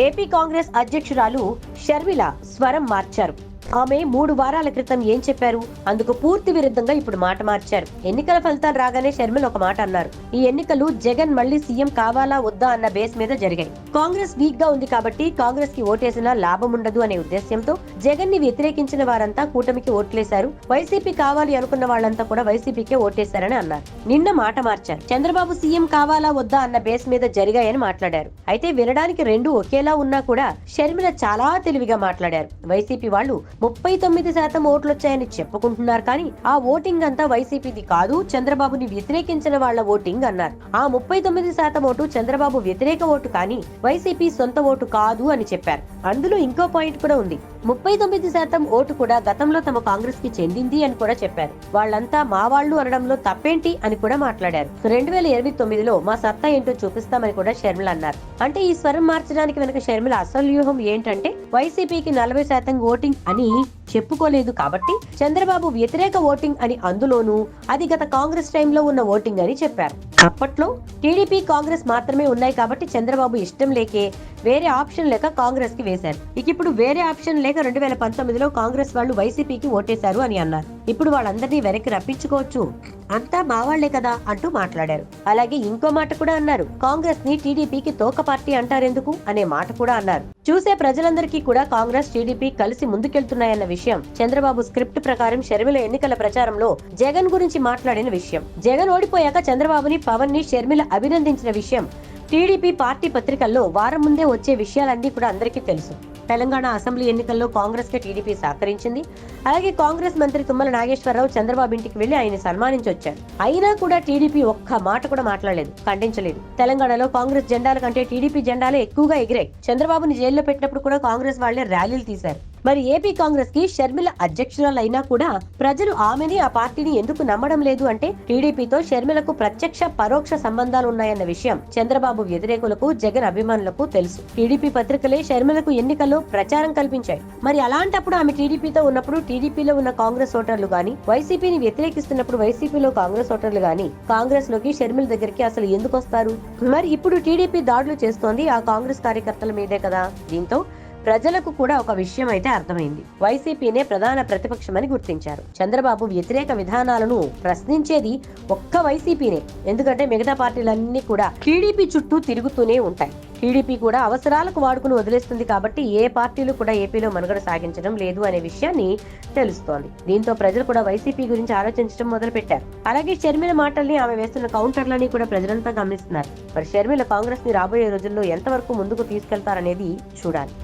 AP Congress అధ్యక్షురాలు షర్మిల స్వరం మార్చారు. ఆమె మూడు వారాల క్రితం ఏం చెప్పారు? అందుకు పూర్తి విరుద్ధంగా ఇప్పుడు మాట మార్చారు. ఎన్నికల ఫలితాలు రాగానే షర్మిల ఒక మాట అన్నారు. ఈ ఎన్నికలు జగన్ మళ్ళీ సీఎం కావాలా వద్దా అన్న బేస్ మీద జరిగాయి. కాంగ్రెస్ వీక్గా ఉంది కాబట్టి కాంగ్రెస్కి ఓటేసినా లాభం ఉండదు అనే ఉద్దేశ్యంతో జగన్ని వ్యతిరేకించిన వారంతా కూటమికి ఓట్లేశారు. వైసీపీ కావాలి అనుకున్న వాళ్ళంతా కూడా వైసీపీకే ఓటేశారని అన్నారు. నిన్న మాట మార్చారు. చంద్రబాబు సీఎం కావాలా వద్దా అన్న బేస్ మీద జరిగాయని మాట్లాడారు. అయితే వినడానికి రెండు ఒకేలా ఉన్నా కూడా షర్మిల చాలా తెలివిగా మాట్లాడారు. వైసీపీ వాళ్ళు ముప్పై తొమ్మిది శాతం ఓట్లు వచ్చాయని చెప్పుకుంటున్నారు కానీ ఆ ఓటింగ్ అంతా వైసీపీది కాదు చంద్రబాబుని వ్యతిరేకించిన వాళ్ళ ఓటింగ్ అన్నారు. ఆ ముప్పై తొమ్మిది శాతం ఓటు చంద్రబాబు వ్యతిరేక ఓటు కానీ వైసీపీ సొంత ఓటు కాదు అని చెప్పారు. అందులో ఇంకో పాయింట్ కూడా ఉంది. ముప్పై తొమ్మిది శాతం ఓటు కూడా గతంలో తమ కాంగ్రెస్కి చెందింది అని కూడా చెప్పారు. వాళ్ళంతా మా వాళ్ళు అనడంలో తప్పేంటి అని కూడా మాట్లాడారు. రెండు వేల ఇరవై తొమ్మిదిలో మా సత్తా ఏంటో చూపిస్తామని కూడా షర్మిల అన్నారు. అంటే ఈ స్వరం మార్చడానికి వెనక షర్మిల అసలు వ్యూహం ఏంటంటే వైసీపీకి నలభై శాతం ఓటింగ్ అని చెప్పుకోలేదు కాబట్టి చంద్రబాబు వ్యతిరేక ఓటింగ్ అని అందులోనూ అది గత కాంగ్రెస్ టైంలో ఉన్న ఓటింగ్ అని చెప్పారు. అప్పట్లో టీడీపీ కాంగ్రెస్ మాత్రమే ఉన్నాయి కాబట్టి చంద్రబాబు ఇష్టం లేకే వేరే ఆప్షన్ లేక కాంగ్రెస్కి వేశారు. ఇక ఇప్పుడు వేరే ఆప్షన్ లేక రెండు వేల పంతొమ్మిదిలో కాంగ్రెస్ వాళ్ళు వైసీపీకి ఓటేశారు అని అన్నారు. ఇప్పుడు వాళ్ళందరినీ వెనక్కి రప్పించుకోవచ్చు. అంతా మా వాళ్ళే కదా అంటూ మాట్లాడారు. అలాగే ఇంకో మాట కూడా అన్నారు. కాంగ్రెస్ని టీడీపీకి తోక పార్టీ అంటారెందుకు అనే మాట కూడా అన్నారు. చూసే ప్రజలందరికీ కూడా కాంగ్రెస్ టీడీపీ కలిసి ముందుకెళ్తున్నాయన్న విషయం చంద్రబాబు స్క్రిప్ట్ ప్రకారం షర్మిల ఎన్నికల ప్రచారంలో జగన్ గురించి మాట్లాడిన విషయం జగన్ ఓడిపోయాక చంద్రబాబుని పవన్ని షర్మిల అభినందించిన విషయం టీడీపీ పార్టీ పత్రికల్లో వారం ముందే వచ్చే విషయాలన్నీ కూడా అందరికీ తెలుసు. తెలంగాణ అసెంబ్లీ ఎన్నికల్లో కాంగ్రెస్కి టీడీపీ సహకరించింది. అలాగే కాంగ్రెస్ మంత్రి తుమ్మల నాగేశ్వరరావు చంద్రబాబు ఇంటికి వెళ్ళి ఆయన సన్మానించి వచ్చారు అయినా కూడా టీడీపీ ఒక్క మాట కూడా మాట్లాడలేదు ఖండించలేదు. తెలంగాణలో కాంగ్రెస్ జెండాల కంటే టీడీపీ జెండాలే ఎక్కువగా ఎగిరాయి. చంద్రబాబుని జైల్లో పెట్టినప్పుడు కూడా కాంగ్రెస్ వాళ్ళే ర్యాలీలు తీశారు. మరి ఏపీ కాంగ్రెస్కి షర్మిల అధ్యక్షురాలైనా కూడా ప్రజలు ఆమెని ఆ పార్టీని ఎందుకు నమ్మడం లేదు అంటే టీడీపీతో షర్మిలకు ప్రత్యక్ష పరోక్ష సంబంధాలు ఉన్నాయన్న విషయం చంద్రబాబు వ్యతిరేకులకు జగన్ అభిమానులకు తెలుసు. టీడీపీ పత్రికలే షర్మిలకు ఎన్నికల్లో ప్రచారం కల్పించాయి. మరి అలాంటప్పుడు ఆమె టీడీపీతో ఉన్నప్పుడు టీడీపీలో ఉన్న కాంగ్రెస్ ఓటర్లు గాని వైసీపీని వ్యతిరేకిస్తున్నప్పుడు వైసీపీలో కాంగ్రెస్ ఓటర్లు గాని కాంగ్రెస్లోకి షర్మిల దగ్గరికి అసలు ఎందుకు వస్తారు మరి ఇప్పుడు టీడీపీ దాడులు చేస్తోంది ఆ కాంగ్రెస్ కార్యకర్తల మీదే కదా? దీంతో ప్రజలకు కూడా ఒక విషయం అయితే అర్థమైంది. వైసీపీనే ప్రధాన ప్రతిపక్షమని గుర్తించారు. చంద్రబాబు వ్యతిరేక విధానాలను ప్రశ్నించేది ఒక్క వైసీపీనే. ఎందుకంటే మిగతా పార్టీలన్నీ కూడా టీడీపీ చుట్టూ తిరుగుతూనే ఉంటాయి. టీడీపీ కూడా అవసరాలకు వాడుకుని వదిలేస్తుంది కాబట్టి ఏ పార్టీలు కూడా ఏపీలో మనుగడ సాగించడం లేదు అనే విషయాన్ని తెలుస్తోంది. దీంతో ప్రజలు కూడా వైసీపీ గురించి ఆలోచించడం మొదలుపెట్టారు. అలాగే షర్మిల మాటల్ని ఆమె వేస్తున్న కౌంటర్లని కూడా ప్రజలంతా గమనిస్తున్నారు. మరి షర్మిల కాంగ్రెస్ని రాబోయే రోజుల్లో ఎంతవరకు ముందుకు తీసుకెళ్తారనేది చూడాలి.